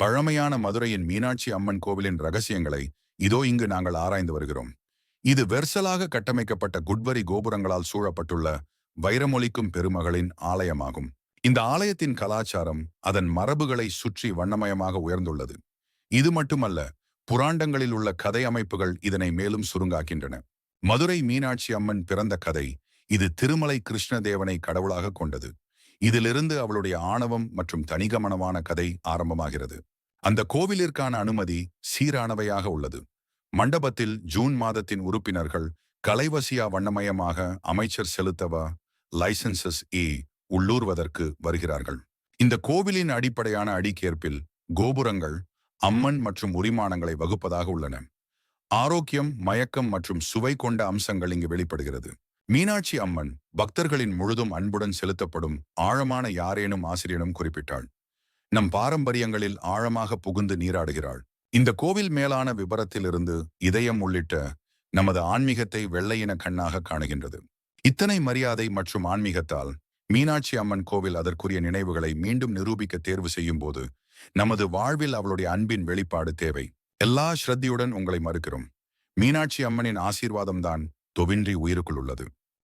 பழமையான மதுரையின் மீனாட்சி அம்மன் கோவிலின் ரகசியங்களை இதோ இங்கு நாங்கள் ஆராய்ந்து வருகிறோம். இது வெர்சலாக கட்டமைக்கப்பட்ட குட்வரி கோபுரங்களால் சூழப்பட்டுள்ள வைரமொழிக்கும் பெருமகளின் ஆலயமாகும். இந்த ஆலயத்தின் கலாச்சாரம் அதன் மரபுகளை சுற்றி வண்ணமயமாக உயர்ந்துள்ளது. இது மட்டுமல்ல புராண்டங்களில் உள்ள கதை அமைப்புகள் இதனை மேலும் சுருங்காக்கின்றன. மதுரை மீனாட்சி அம்மன் பிறந்த கதை இது திருமலை கிருஷ்ணதேவனை கடவுளாக கொண்டது. இதிலிருந்து அவளுடைய ஆணவம் மற்றும் தனிகமனமான கதை ஆரம்பமாகிறது. அந்த கோவிலிற்கான அனுமதி சீரானவையாக உள்ளது. மண்டபத்தில் ஜூன் மாதத்தின் உறுப்பினர்கள் கலைவசியா வண்ணமயமாக அமைச்சர் செலுத்தவ லைசன்சஸ் ஏ உள்ளூர்வதற்கு வருகிறார்கள். இந்த கோவிலின் அடிப்படையான அடிக்கேற்பில் கோபுரங்கள் அம்மன் மற்றும் உரிமானங்களை வகுப்பதாக உள்ளன. ஆரோக்கியம் மயக்கம் மற்றும் சுவை கொண்ட அம்சங்கள் இங்கு வெளிப்படுகிறது. மீனாட்சி அம்மன் பக்தர்களின் முழுதும் அன்புடன் செலுத்தப்படும் ஆழமான யாரேனும் ஆசிரியனும் குறிப்பிட்டாள். நம் பாரம்பரியங்களில் ஆழமாக புகுந்து நீராடுகிறாள். இந்த கோவில் மேலான விபரத்திலிருந்து இதயம் உள்ளிட்ட நமது ஆன்மீகத்தை வெள்ளையின கண்ணாக காணுகின்றது. இத்தனை மரியாதை மற்றும் ஆன்மீகத்தால் மீனாட்சி அம்மன் கோவில் அதற்குரிய நினைவுகளை மீண்டும் நிரூபிக்க தேர்வு செய்யும் போது நமது வாழ்வில் அவளுடைய அன்பின் வெளிப்பாடு தேவை. எல்லா ஸ்ரத்தியுடன் உங்களை மறுக்கிறோம். மீனாட்சி அம்மனின் ஆசீர்வாதம்தான் தொவின்றி உயிருக்குள் உள்ளது.